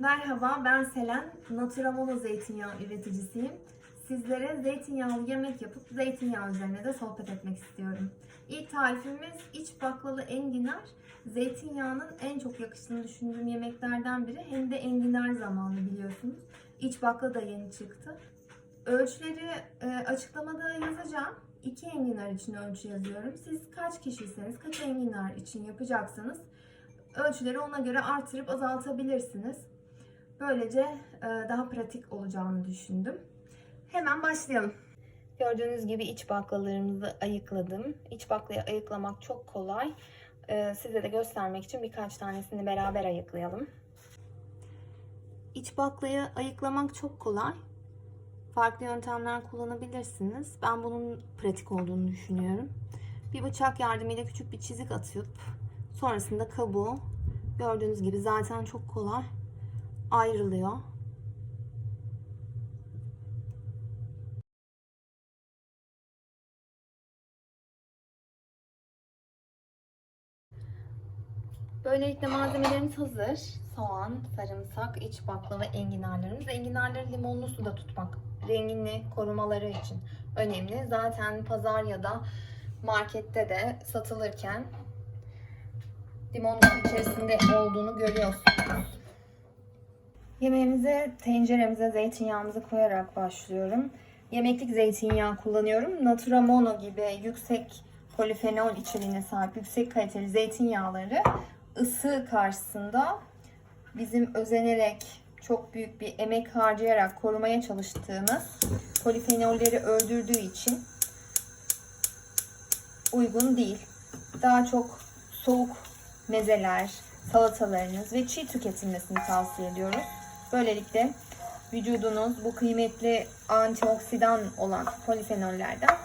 Merhaba, ben Selen. Naturamono zeytinyağı üreticisiyim. Sizlere zeytinyağlı yemek yapıp zeytinyağı üzerine de sohbet etmek istiyorum. İlk tarifimiz iç baklalı enginar. Zeytinyağının en çok yakıştığını düşündüğüm yemeklerden biri. Hem de enginar zamanı biliyorsunuz. İç bakla da yeni çıktı. Ölçüleri e, açıklamada yazacağım. 2 enginar için ölçü yazıyorum. Siz kaç kişiyseniz, kaç enginar için yapacaksanız ölçüleri ona göre artırıp azaltabilirsiniz. Böylece e, daha pratik olacağını düşündüm. Hemen başlayalım. Gördüğünüz gibi iç baklalarımızı ayıkladım. İç baklayı ayıklamak çok kolay. E, Size de göstermek için birkaç tanesini beraber ayıklayalım. İç baklayı ayıklamak çok kolay. Farklı yöntemler kullanabilirsiniz. Ben bunun pratik olduğunu düşünüyorum. Bir bıçak yardımıyla küçük bir çizik atıp sonrasında kabuğu gördüğünüz gibi zaten çok kolay ayrılıyor. Böylelikle malzemelerimiz hazır. Soğan, sarımsak, iç baklava, enginarlarımız. Enginarları limonlu suda tutmak rengini korumaları için önemli. Zaten pazar ya da markette de satılırken limonlu su içerisinde olduğunu görüyorsunuz. Yemeğimize, tenceremize zeytinyağımızı koyarak başlıyorum. Yemeklik zeytinyağı kullanıyorum. Natura Mono gibi yüksek polifenol içeriğine sahip yüksek kaliteli zeytinyağları ısı karşısında bizim özenerek çok büyük bir emek harcayarak korumaya çalıştığımız polifenolleri öldürdüğü için uygun değil. Daha çok soğuk mezeler, salatalarınız ve çiğ tüketilmesini tavsiye ediyoruz. Böylelikle vücudunuz bu kıymetli antioksidan olan polifenollerden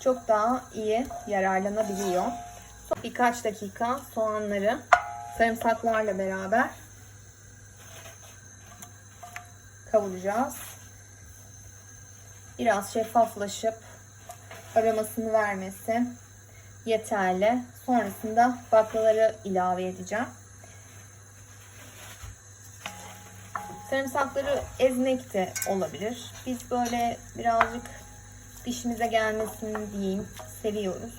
çok daha iyi yararlanabiliyor. Birkaç dakika soğanları sarımsaklarla beraber kavuracağız. Biraz şeffaflaşıp aromasını vermesi yeterli. Sonrasında baklaları ilave edeceğim. Sarımsakları ezmek de olabilir. Biz böyle birazcık dişimize gelmesini diyeyim seviyoruz.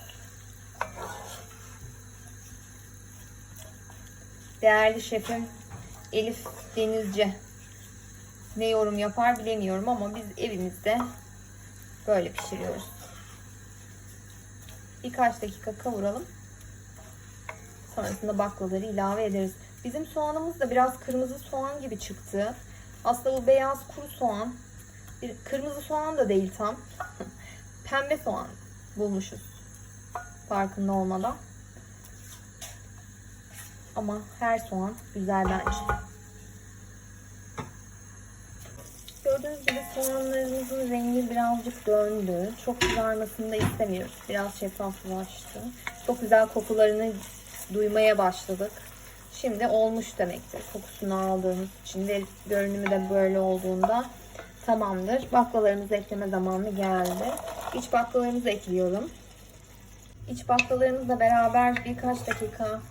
Değerli şefim Elif Denizci ne yorum yapar bilemiyorum ama biz evimizde böyle pişiriyoruz. Birkaç dakika kavuralım. Sonrasında baklaları ilave ederiz. Bizim soğanımız da biraz kırmızı soğan gibi çıktı. Aslında bu beyaz kuru soğan. Bir kırmızı soğan da değil tam. Pembe soğan bulmuşuz. Farkında olmadan. Ama her soğan güzel bence. Gördüğünüz gibi soğanlarımızın rengi birazcık döndü. Çok kızarmasını da istemiyoruz. Biraz şeffaflaştı. Çok güzel kokularını duymaya başladık. Şimdi olmuş demektir. Kokusunu aldığımız için ve görünümü de böyle olduğunda tamamdır. Baklalarımızı ekleme zamanı geldi. İç baklalarımızı ekliyorum. İç baklalarımızla beraber birkaç dakika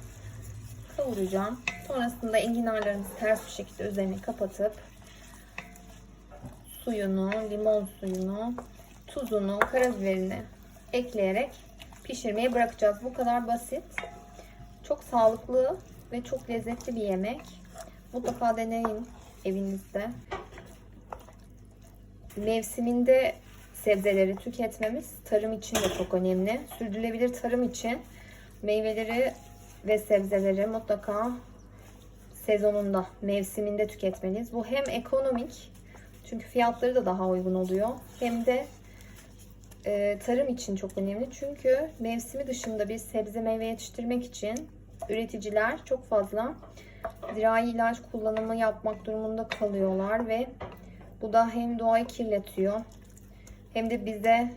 kavuracağım. Sonrasında enginarlarımızı ters bir şekilde üzerine kapatıp suyunu, limon suyunu, tuzunu, karabiberini ekleyerek pişirmeye bırakacağız. Bu kadar basit. Çok sağlıklı ve çok lezzetli bir yemek. Mutlaka deneyin evinizde. Mevsiminde sebzeleri tüketmemiz tarım için de çok önemli. Sürdürülebilir tarım için meyveleri ve sebzeleri mutlaka sezonunda, mevsiminde tüketmeliyiz. Bu hem ekonomik çünkü fiyatları da daha uygun oluyor. Hem de e, tarım için çok önemli. Çünkü mevsimi dışında bir sebze meyve yetiştirmek için üreticiler çok fazla zirai ilaç kullanımı yapmak durumunda kalıyorlar ve bu da hem doğayı kirletiyor hem de bize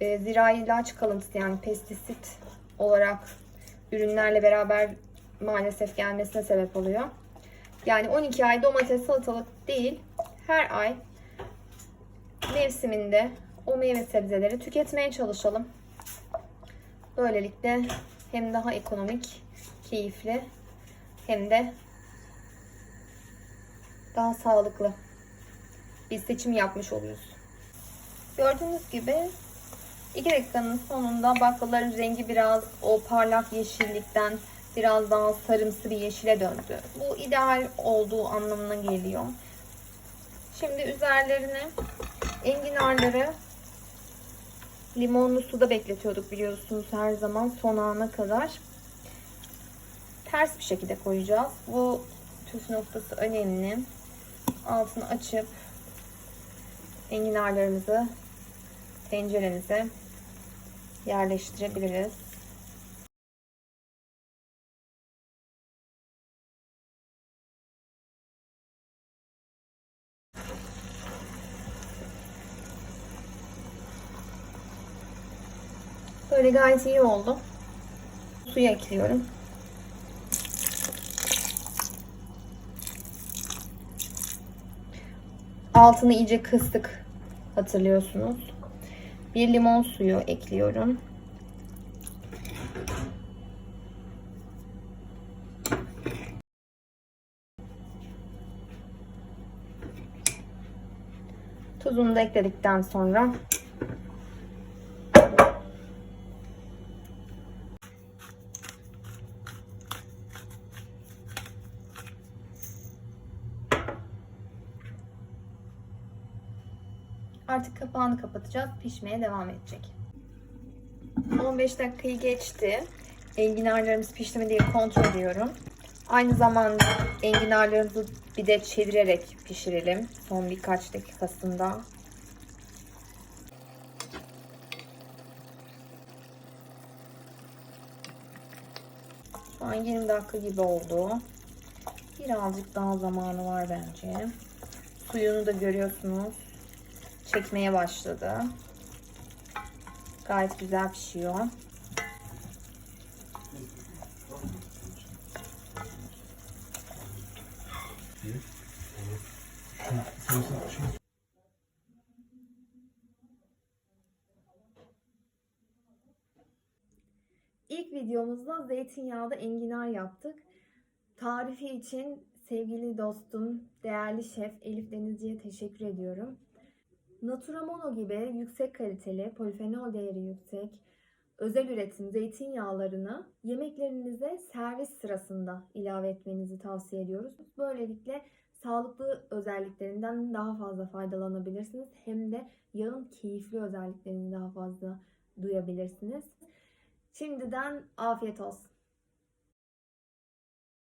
e, zirai ilaç kalıntısı yani pestisit olarak ürünlerle beraber maalesef gelmesine sebep oluyor. Yani 12 ay domates salatalık değil her ay mevsiminde o meyve sebzeleri tüketmeye çalışalım. Böylelikle hem daha ekonomik, keyifli hem de daha sağlıklı bir seçim yapmış oluyoruz. Gördüğünüz gibi 2 dakikanın sonunda baklaların rengi biraz o parlak yeşillikten biraz daha sarımsı bir yeşile döndü. Bu ideal olduğu anlamına geliyor. Şimdi üzerlerine enginarları limonlu suda bekletiyorduk biliyorsunuz her zaman son ana kadar. Ters bir şekilde koyacağız. Bu püf noktası önemli. Altını açıp enginarlarımızı tenceremize yerleştirebiliriz. Böyle gayet iyi oldu. Suyu ekliyorum. Altını iyice kıstık hatırlıyorsunuz. Bir limon suyu ekliyorum. Tuzunu da ekledikten sonra Artık kapağını kapatacağız. Pişmeye devam edecek. 15 dakikayı geçti. Enginarlarımız pişti mi diye kontrol ediyorum. Aynı zamanda enginarlarımızı bir de çevirerek pişirelim. Son birkaç dakikasında. Şu an 20 dakika gibi oldu. Birazcık daha zamanı var bence. Suyunu da görüyorsunuz çekmeye başladı. Gayet güzel pişiyor. İlk videomuzda zeytinyağlı enginar yaptık. Tarifi için sevgili dostum, değerli şef Elif Denizci'ye teşekkür ediyorum. Naturamono gibi yüksek kaliteli, polifenol değeri yüksek, özel üretim zeytinyağlarını yemeklerinize servis sırasında ilave etmenizi tavsiye ediyoruz. Böylelikle sağlıklı özelliklerinden daha fazla faydalanabilirsiniz. Hem de yağın keyifli özelliklerini daha fazla duyabilirsiniz. Şimdiden afiyet olsun.